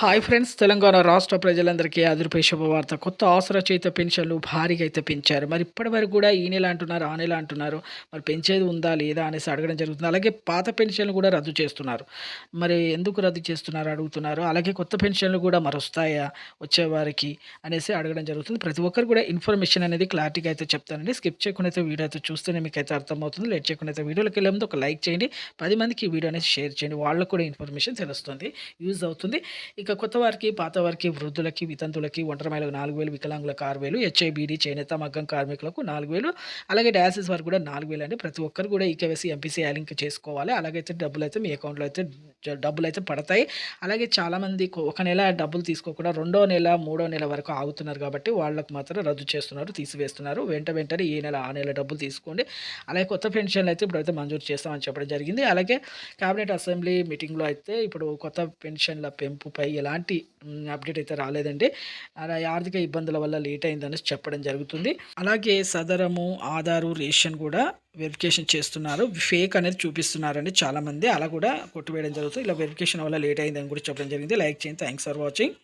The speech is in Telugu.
హాయ్ ఫ్రెండ్స్ తెలంగాణ రాష్ట్ర ప్రజలందరికీ అదిరిపోయే శుభవార్త. కొత్త ఆసరా పెన్షన్లు భారీగా అయితే పెంచారు. మరి ఇప్పటి వరకు కూడా ఈ నెల అంటున్నారు ఆ నెల అంటున్నారు. మరి పెంచేది ఉందా లేదా అనేసి అడగడం జరుగుతుంది. అలాగే పాత పెన్షన్లు కూడా రద్దు చేస్తున్నారు. మరి ఎందుకు రద్దు చేస్తున్నారు అడుగుతున్నారు. అలాగే కొత్త పెన్షన్లు కూడా మరి వస్తాయా వచ్చేవారికి అనేసి అడగడం జరుగుతుంది. ప్రతి ఒక్కరు కూడా ఇన్ఫర్మేషన్ అనేది క్లారిటీగా అయితే చెప్తానండి. స్కిప్ చేయకుండా అయితే వీడియో అయితే చూస్తేనే మీకు అయితే అర్థమవుతుంది. లేట్ చేయకుండా అయితే వీడియోలోకి వెళ్ళే ముందు ఒక లైక్ చేయండి. పది మందికి ఈ వీడియో అనేది షేర్ చేయండి. వాళ్ళకు కూడా ఇన్ఫర్మేషన్ తెలుస్తుంది యూజ్ అవుతుంది. ఇక కొత్త వారికి పాత వారికి వృద్ధులకి వితంతులకి ఒంటరి మహిళలకు నాలుగు వేలు వికలాంగులకు ఆరు వేలు హెచ్ఐబిడి చేనేత మగ్గం కార్మికులకు నాలుగు వేలు అలాగే డయాసిస్ వారికి కూడా నాలుగు వేలు అండి. ప్రతి ఒక్కరు కూడా ఈకేవైసీ ఎంపీసీ లింక్ చేసుకోవాలి. అలాగైతే డబ్బులు అయితే మీ అకౌంట్లో అయితే డబ్బులు అయితే పడతాయి. అలాగే చాలామంది ఒక నెల డబ్బులు తీసుకోకుండా రెండో నెల మూడో నెల వరకు ఆగుతున్నారు కాబట్టి వాళ్ళకు మాత్రం రద్దు చేస్తున్నారు తీసివేస్తున్నారు. వెంట వెంటనే ఈ నెల ఆ నెల డబ్బులు తీసుకోండి. అలాగే కొత్త పెన్షన్లు అయితే ఇప్పుడైతే మంజూరు చేస్తామని చెప్పడం జరిగింది. అలాగే కేబినెట్ అసెంబ్లీ మీటింగ్లో అయితే ఇప్పుడు కొత్త పెన్షన్ల పెంపుపై ఎలాంటి అప్డేట్ అయితే రాలేదండి. అలా ఆర్థిక ఇబ్బందుల వల్ల లేట్ అయిందని చెప్పడం జరుగుతుంది. అలాగే సదరము ఆధారు రేషన్ కూడా వెరిఫికేషన్ చేస్తున్నారు. ఫేక్ అనేది చూపిస్తున్నారండి చాలామంది. అలా కూడా కొట్టువేయడం జరుగుతుంది. ఇలా వెరిఫికేషన్ వల్ల లేట్ అయిందని కూడా చెప్పడం జరిగింది. లైక్ చేయండి. Thanks for watching